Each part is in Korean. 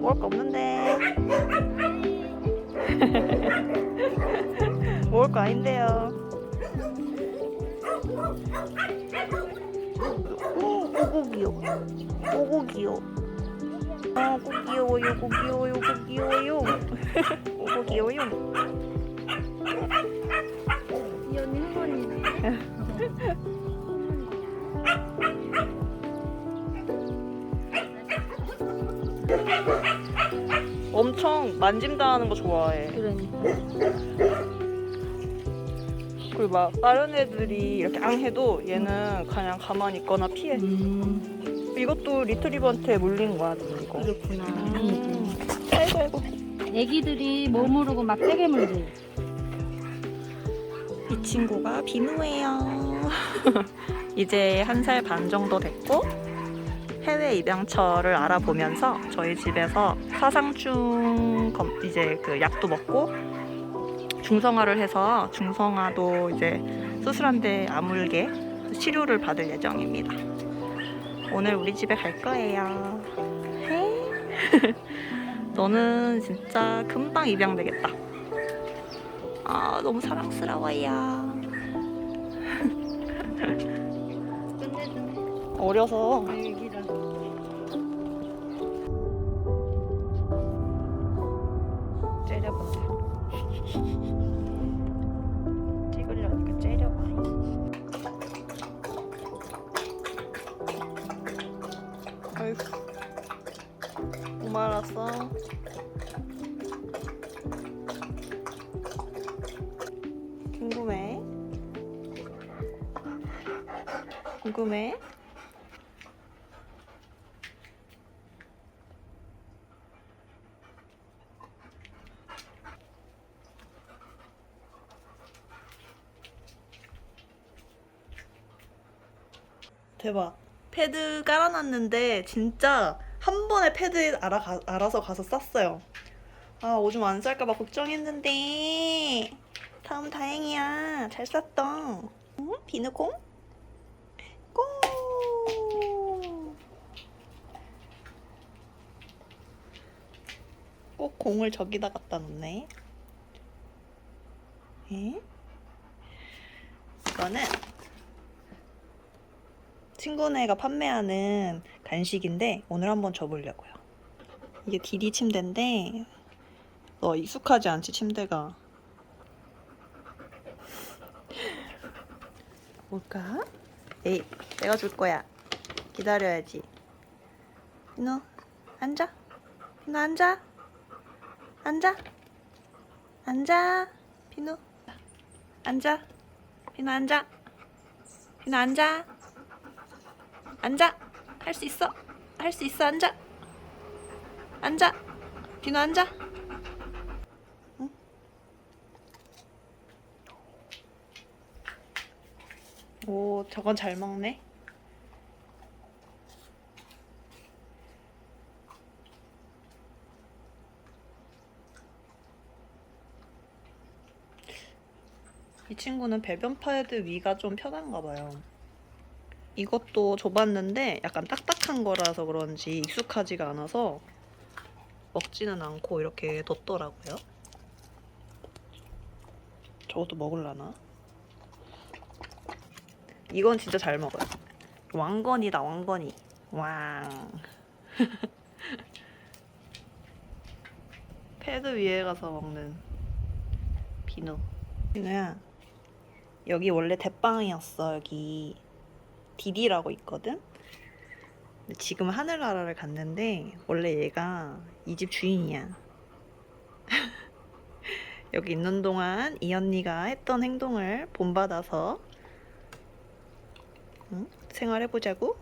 먹을 거 없는데. 먹을 거 아닌데요. 오, 오고 귀여워. 오고 귀여워. 아, 고 귀여워 요, 고 귀여워 요, 고 귀여워 요. 오고 귀여워요. 이 언니 흥분이네. 엄청 만짐당하는 거 좋아해. 그러니까. 그리고 막 다른 애들이 이렇게 앙 해도 얘는 그냥 가만히 있거나 피해. 음, 이것도 리트리버한테 물린 거야, 이거. 그렇구나. 음. 애기들이 뭐 모르고 막 세게 물지. 이 친구가 비누예요. 이제 한 살 반 정도 됐고 해외 입양처를 알아보면서 저희 집에서 사상충 검- 이제 그 약도 먹고 중성화를 해서 중성화도 이제 수술한데 아물게 치료를 받을 예정입니다. 오늘 우리 집에 갈 거예요. 헤이. 너는 진짜 금방 입양되겠다. 아 너무 사랑스러워요. 어려서 궁금해. 대박. 패드 깔아놨는데 진짜 한 번에 패드 알아, 가, 알아서 가서 쌌어요. 아 오줌 안 쌀까봐 걱정했는데 다음 다행이야. 잘 쌌다. 응? 비누공? 공! 꼭 공을 저기다 갖다 놓네. 에? 이거는 친구네가 판매하는 간식인데 오늘 한번 줘보려고요. 이게 디디 침대인데 너 익숙하지 않지 침대가. 뭘까? 에이, 내가 줄 거야. 기다려야지. 비누, 앉아. 비누 앉아. 앉아. 앉아. 비누. 앉아. 비누 앉아. 비누 앉아. 앉아. 할 수 있어. 할 수 있어. 앉아. 앉아. 비누 앉아. 응? 오, 저건 잘 먹네. 이 친구는 배변 패드 위가 좀 편한가 봐요. 이것도 줘봤는데 약간 딱딱한 거라서 그런지 익숙하지가 않아서 먹지는 않고 이렇게 뒀더라고요. 저것도 먹을라나? 이건 진짜 잘 먹어요. 왕건이다, 왕건이. 왕. 패드 위에 가서 먹는 비누. 비누야, 여기 원래 대빵이었어, 여기. 디디라고 있거든? 지금 하늘나라를 갔는데 원래 얘가 이 집 주인이야. 여기 있는 동안 이 언니가 했던 행동을 본받아서 응? 생활해보자고?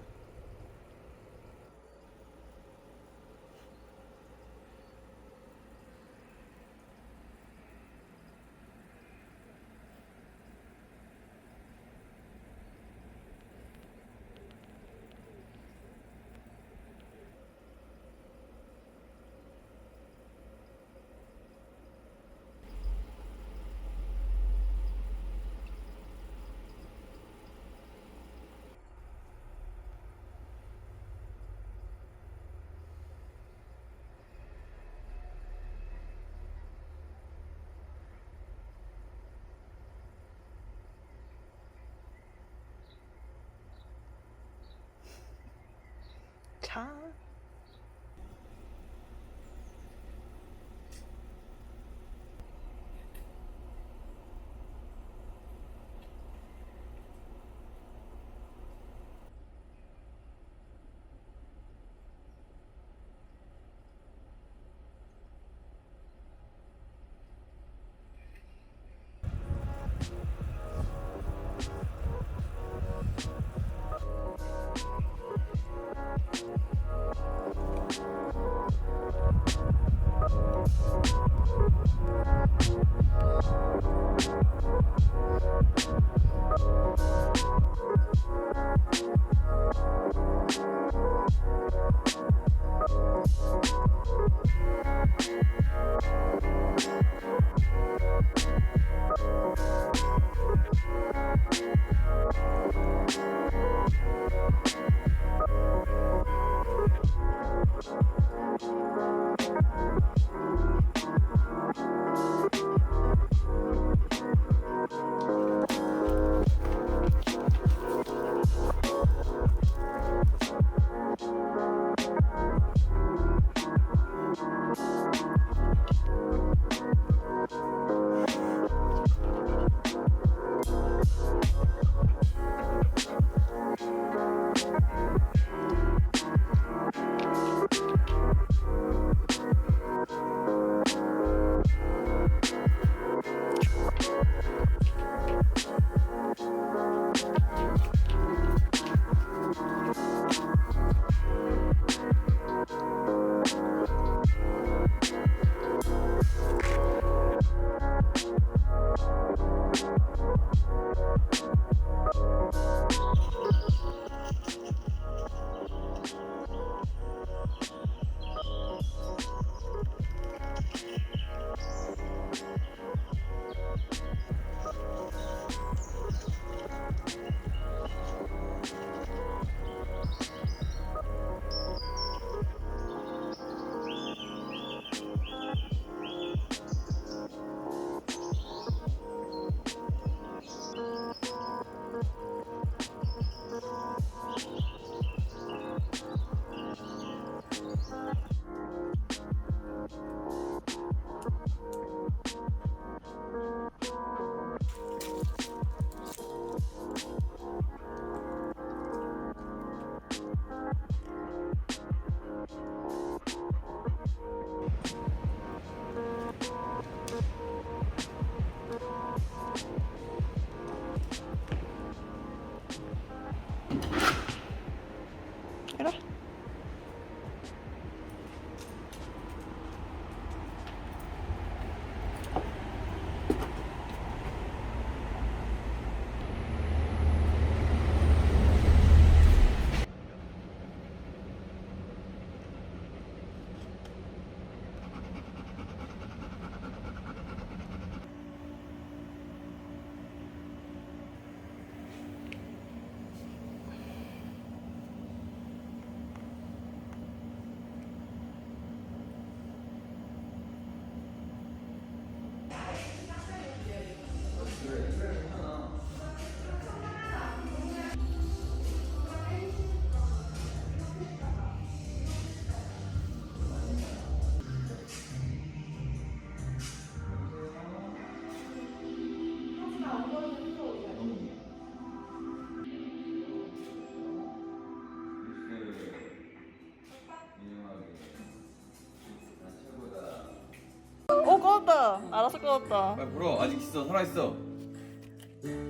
알아서 꺼졌다. 빨리 불어 아직 있어 살아 있어.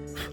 사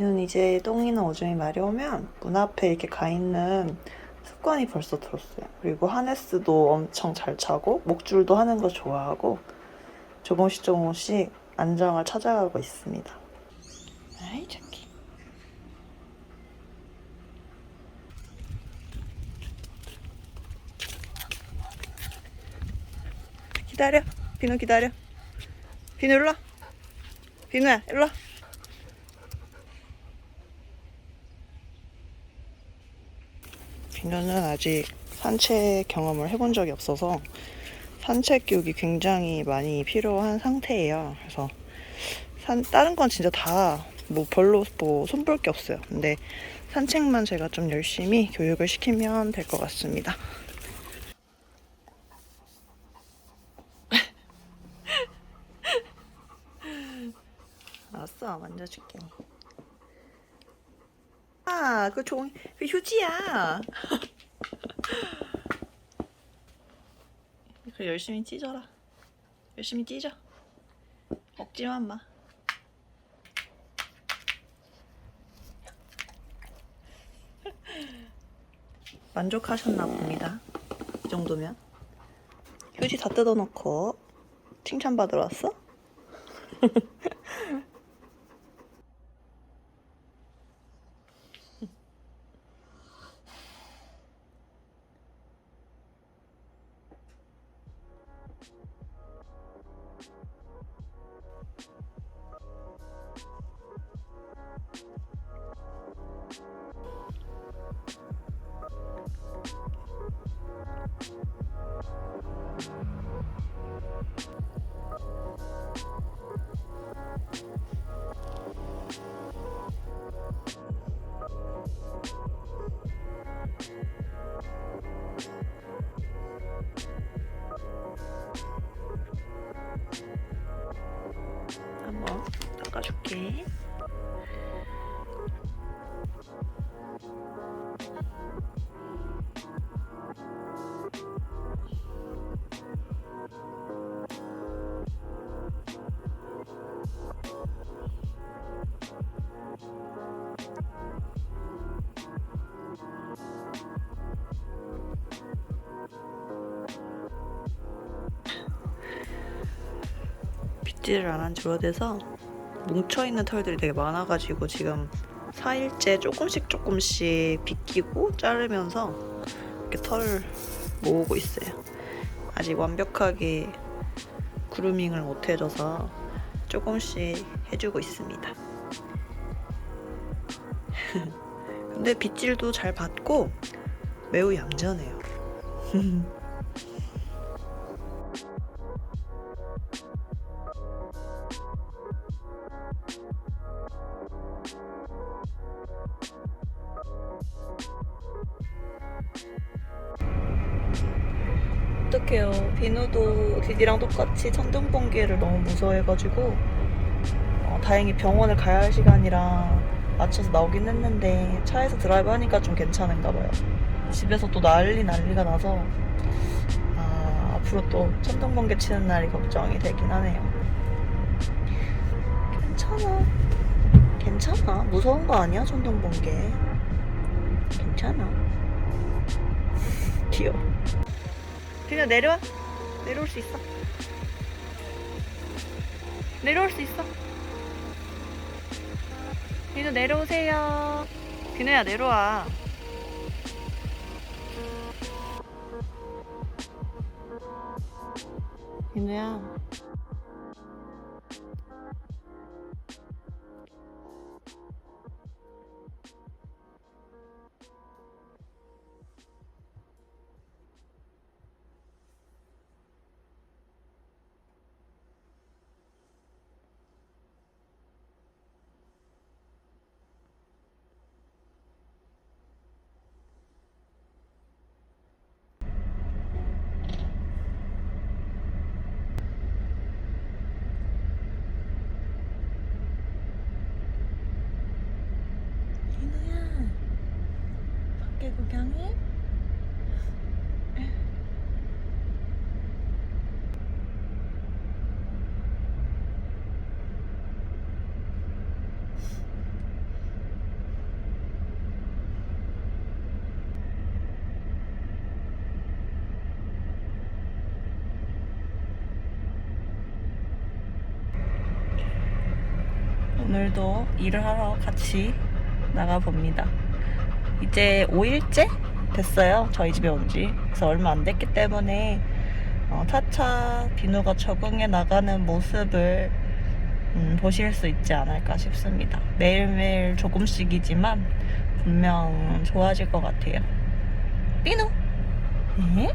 비는 이제 똥이나 오줌이 마려우면 문 앞에 이렇게 가 있는 습관이 벌써 들었어요. 그리고 하네스도 엄청 잘 차고 목줄도 하는 거 좋아하고 조금씩 조금씩 안정을 찾아가고 있습니다. 아이 착해. 기다려. 비누 기다려. 비누 일로 와. 비누야 일로 와. 비누는 아직 산책 경험을 해본 적이 없어서 산책 교육이 굉장히 많이 필요한 상태예요. 그래서 산, 다른 건 진짜 다 뭐 별로 뭐 손볼 게 없어요. 근데 산책만 제가 좀 열심히 교육을 시키면 될 것 같습니다. 알았어, 만져줄게. 아, 그 종이, 그 휴지야. 그 열심히 찢어라. 열심히 찢어. 먹지만 마. 만족하셨나 봅니다. 이 정도면. 휴지 다 뜯어놓고 칭찬받으러 왔어? 한번 닦아줄게. 빗질을 안 한 지 오래돼서 뭉쳐있는 털들이 되게 많아가지고 지금 4일째 조금씩 조금씩 빗기고 자르면서 이렇게 털을 모으고 있어요. 아직 완벽하게 그루밍을 못 해줘서 조금씩 해주고 있습니다. 근데 빗질도 잘 받고 매우 얌전해요. 어떡해요. 비누도 디디랑 똑같이 천둥 번개를 너무 무서워해가지고 어, 다행히 병원을 가야 할 시간이랑 맞춰서 나오긴 했는데 차에서 드라이브 하니까 좀 괜찮은가 봐요. 집에서 또 난리 난리가 나서 아, 앞으로 또 천둥 번개 치는 날이 걱정이 되긴 하네요. 무서운 거 아니야, 천둥번개. 괜찮아. 귀여워. 그냥 내려와. 내려올 수 있어. 내려올 수 있어. 비누 내려오세요. 비누야 내려와. 비누야. 밖에 구경해? 오늘도 일을 하러 같이 나가봅니다. 이제 5일째 됐어요. 저희 집에 온 지. 그래서 얼마 안 됐기 때문에 어, 차차 비누가 적응해 나가는 모습을 음, 보실 수 있지 않을까 싶습니다. 매일매일 조금씩이지만 분명 좋아질 것 같아요. 비누! 에?